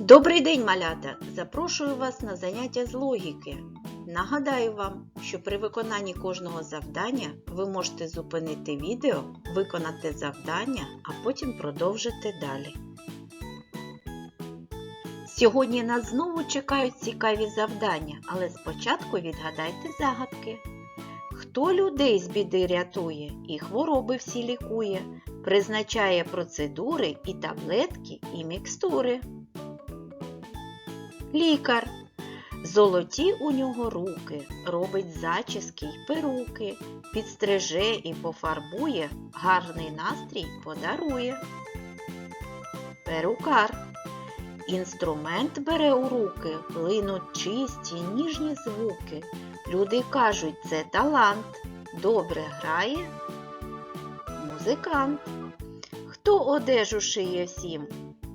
Добрий день, малята! Запрошую вас на заняття з логіки. Нагадаю вам, що при виконанні кожного завдання ви можете зупинити відео, виконати завдання, а потім продовжити далі. Сьогодні нас знову чекають цікаві завдання, але спочатку відгадайте загадки. Хто людей з біди рятує і хвороби всі лікує, призначає процедури і таблетки, і мікстури? Лікар. Золоті у нього руки, робить зачіски й перуки, підстриже і пофарбує, гарний настрій подарує. Перукар. Інструмент бере у руки, линуть чисті, ніжні звуки. Люди кажуть, це талант. Добре грає музикант. Хто одежу шиє всім?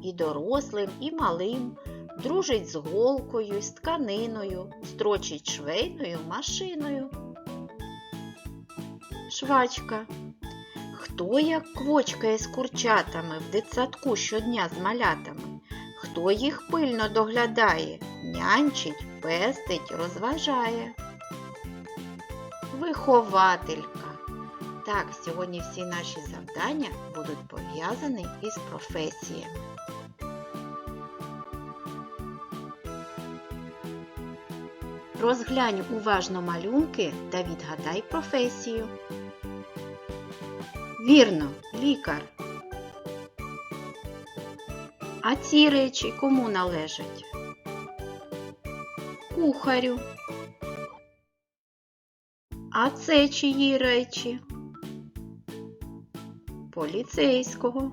І дорослим, і малим. Дружить з голкою, з тканиною, строчить швейною машиною. Швачка. Хто як квочкає з курчатами в дитсадку щодня з малятами? Хто їх пильно доглядає, нянчить, пестить, розважає? Вихователька. Так, сьогодні всі наші завдання будуть пов'язані із професіями. Розглянь уважно малюнки та відгадай професію. Вірно, лікар. А ці речі кому належать? Кухарю. А це чиї речі? Поліцейського.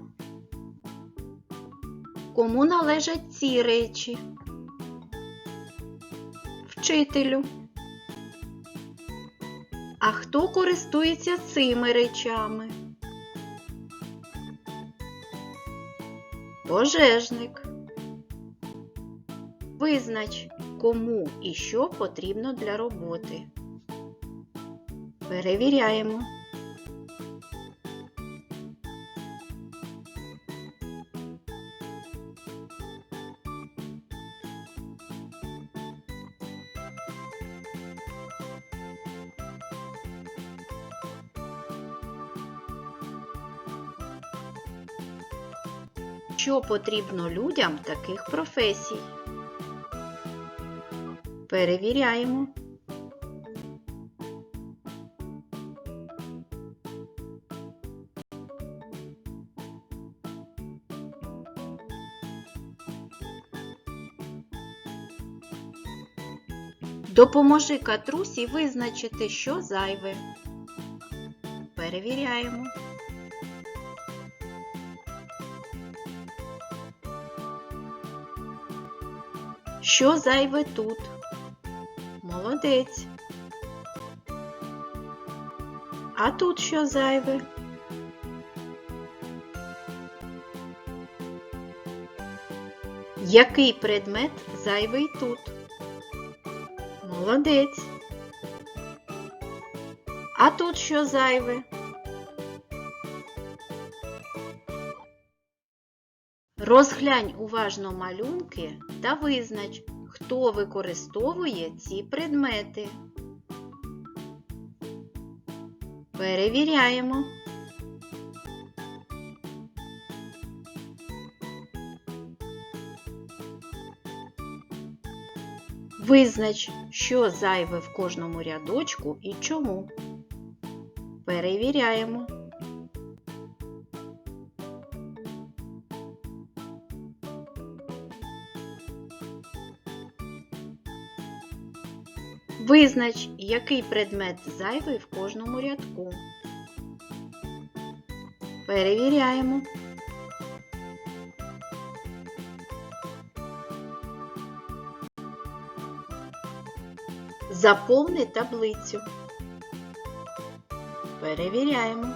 Кому належать ці речі? Вчителю. А хто користується цими речами? Пожежник. Визнач, кому і що потрібно для роботи. Перевіряємо. Що потрібно людям таких професій? Перевіряємо. Допоможи катрусі визначити, що зайве. Перевіряємо. Що зайве тут? Молодець. А тут що зайве? Який предмет зайвий тут? Молодець. А тут що зайве? Розглянь уважно малюнки та визнач, хто використовує ці предмети. Перевіряємо. Визнач, що зайве в кожному рядочку і чому. Перевіряємо. Визнач, який предмет зайвий в кожному рядку. Перевіряємо. Заповни таблицю. Перевіряємо.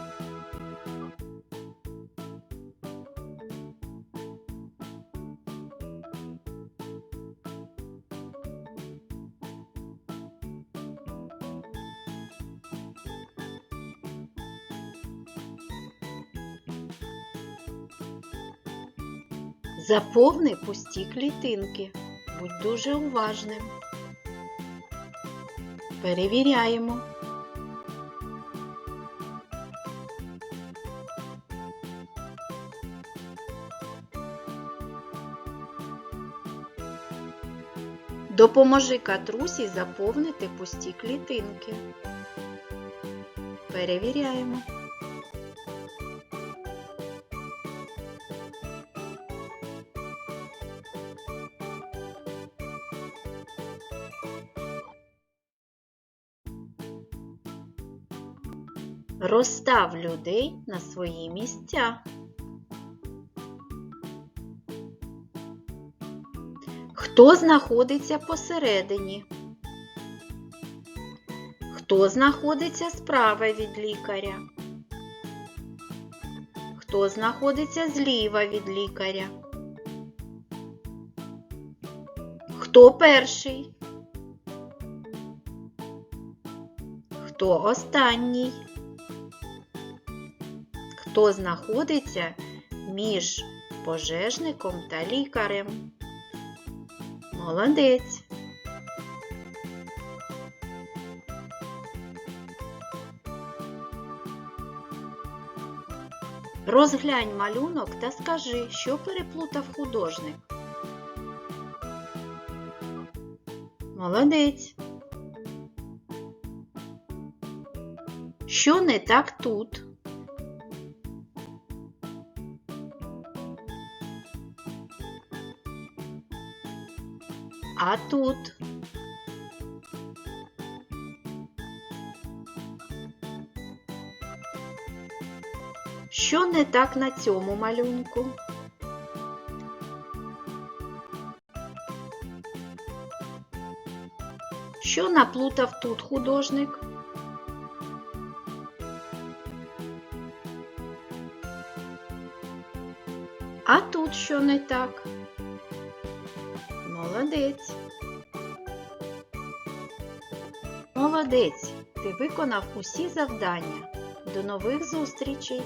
Заповни пусті клітинки. Будь дуже уважним. Перевіряємо. Допоможи катрусі заповнити пусті клітинки. Перевіряємо. Розстав людей на свої місця. Хто знаходиться посередині? Хто знаходиться справа від лікаря? Хто знаходиться зліва від лікаря? Хто перший? Хто останній? Хто знаходиться між пожежником та лікарем? Молодець. Розглянь малюнок та скажи, що переплутав художник. Молодець. Що не так тут? А тут? Що не так на цьому малюнку? Що наплутав тут художник? А тут що не так? Молодець. Молодець. Ти виконав усі завдання. До нових зустрічей!